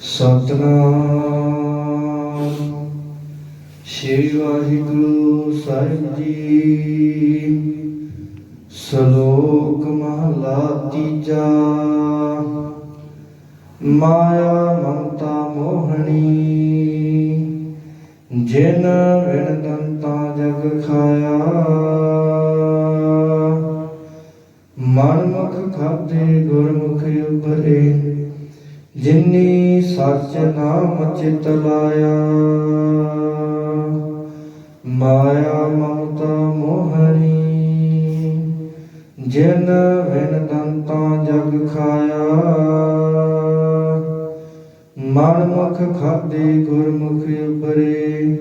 ਸਤਨਾਮ। ਸ਼੍ਰੀ ਵਾਹਿਗੁਰੂ ਸਾਹਿਬ ਜੀ, ਸ਼ਲੋਕ ਮਹਲਾ ਤੀਜਾ। ਮਾਇਆ ਮਮਤਾ ਮੋਹਣੀ, ਜਿਨ ਵਿਣ ਦੰਤਾ ਜਗ ਖਾਇਆ। ਮਨ ਮੁਖ ਖਾਦੇ ਗੁਰਮੁਖ ਉਪਰੇ ਜਿਨੀ ਸੱਚ ਨਾਮ ਚਿਤ ਲਾਇਆ। ਮਾਇਆ ਮਮਤਾ ਮੋਹਰੀ, ਜਿਨ ਵਿਨ ਦੰਤਾਂ ਜਗ ਖਾਇਆ। ਮਨ ਮੁਖ ਖਾਦੇ ਗੁਰਮੁਖ ਉਪਰੇ,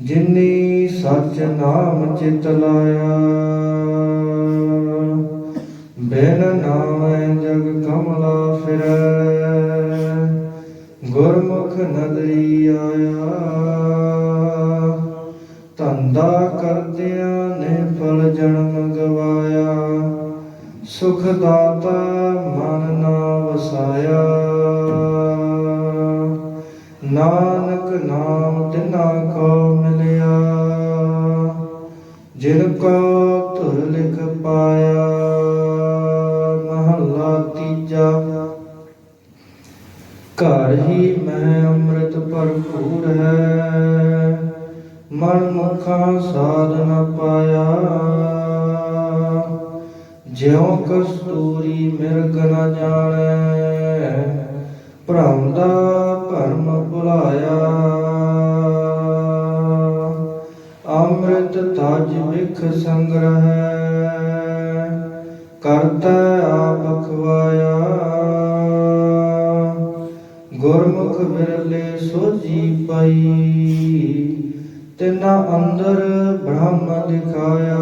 ਜਿਨੀ ਸੱਚ ਨਾਮ ਚਿਤ ਲਾਇਆ। ਬਿਨ ਨਾਮੈ ਜਗ ਕਮਲਾ ਫਿਰੈ। ਗੁਰਮੁਖ ਨਦਰੀ ਆਇਆ। ਧੰਦਾ ਕਰਦਿਆਂ ਨੇ ਫਲ ਜਨਮ ਗਵਾਇਆ। ਸੁਖ ਦਾਤਾ ਮਨ ਨਾ ਵਸਾਇਆ। ਨਾਨਕ ਨਾਮ ਤਿਨਾ ਕੋ ਮਿਲਿਆ। ਜਿਨ ਕੋ ਧੁਰ ਲਿਖ ਪਾਇਆ। ਘਰ ਹੀ ਮੈਂ ਅੰਮ੍ਰਿਤ ਭਰਪੂਰ ਹੈ। ਮਨ ਮੁਖਾਂ ਸਾਧ ਪਾਇਆ। ਜਿਉ ਕਸਤੂਰੀ ਮਿਰਗ ਨ ਜਾਣੈ, ਭ੍ਰਮ ਦਾ ਭਰਮ ਭੁਲਾਇਆ। ਅੰਮ੍ਰਿਤ ਤਜ ਵਿਖ ਸੰਗ੍ਰਹਿ, ਕਰਤਾ ਗੁਰਮੁਖ ਵਿਰਲੇ ਸੋਜੀ ਪਈ, ਤਿਨਾ ਅੰਦਰ ਬ੍ਰਹਮ ਦਿਖਾਇਆ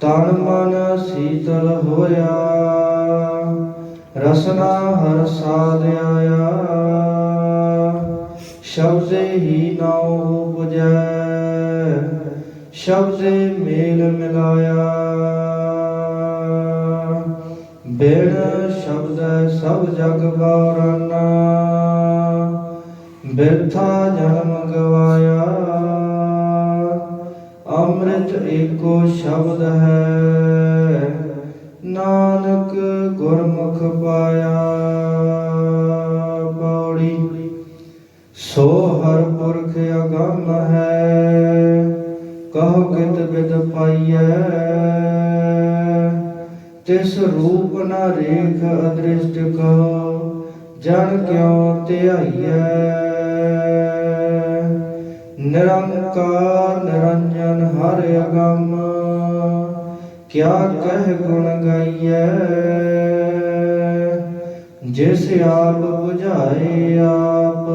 ਤਨ ਮਨ ਸੀਤਲ ਹੋਇਆ, ਰਸਨਾ ਹਰ ਸਾਧ ਆਇਆ। ਸ਼ਬਦੇ ਹੀ ਨਾਉ ਉਪਜੈ ਸ਼ਬਦੇ ਮੇਲ ਮਿਲਾਇਆ। ਬਿਨ ਸ਼ਬਦ ਸਭ ਜਗ ਬਾਵਰਨਾ ਬਿਰਥਾ ਜਨਮ ਗਵਾਇਆ। ਅੰਮ੍ਰਿਤ ਏਕੋ ਸ਼ਬਦ ਹੈ। ਨਾਨਕ ਗੁਰਮੁਖ ਪਾਇਆ। ਪੌੜੀ, ਸੋ ਹਰ ਪੁਰਖ ਅਗੰਮ ਹੈ। ਕਹੋ ਕਿਤ ਬਿਦ ਪਾਈਐ। ਤਿਸ ਰੂਪ ਨ ਰੇਖ ਅਦ੍ਰਿਸ਼ਟ ਕੋ ਜਨ ਕਿਉ ਧਿਆਈਐ। ਨਿਰੰਕਾਰ ਨਿਰੰਜਨ ਹਰ ਅਗੰਮ, ਕਿਆ ਕਹਿ ਗੁਣ ਗਾਈਐ? ਜਿਸ ਆਪ 부ਝਾਏ ਆਪ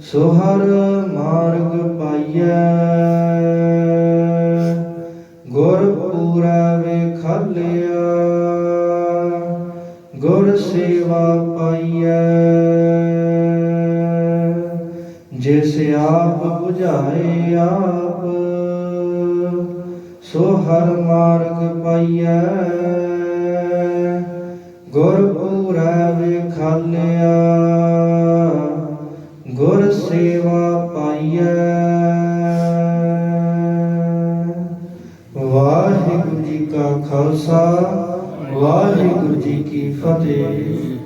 ਸੋ ਹਰ ਮਾਰਗ ਪਾਈਐ। ਸੇਵਾ ਪਾਈਐ। ਜਿਸ ਆਪ 부ਝਾਏ ਆਪ, ਸੋ ਹਰ ਮਾਰਗ ਪਾਈਐ। ਗੁਰ ਪੂਰਾ ਵੇਖਾਲਿਆ, ਗੁਰ ਸੇਵਾ ਪਾਈਐ। ਵਾਹਿਗੁਰੂ ਜੀ ਕਾ ਖਾਲਸਾ ਵਾਹਿਗੁਰੂ ਜੀ ਕੀ ਫਤਿਹ।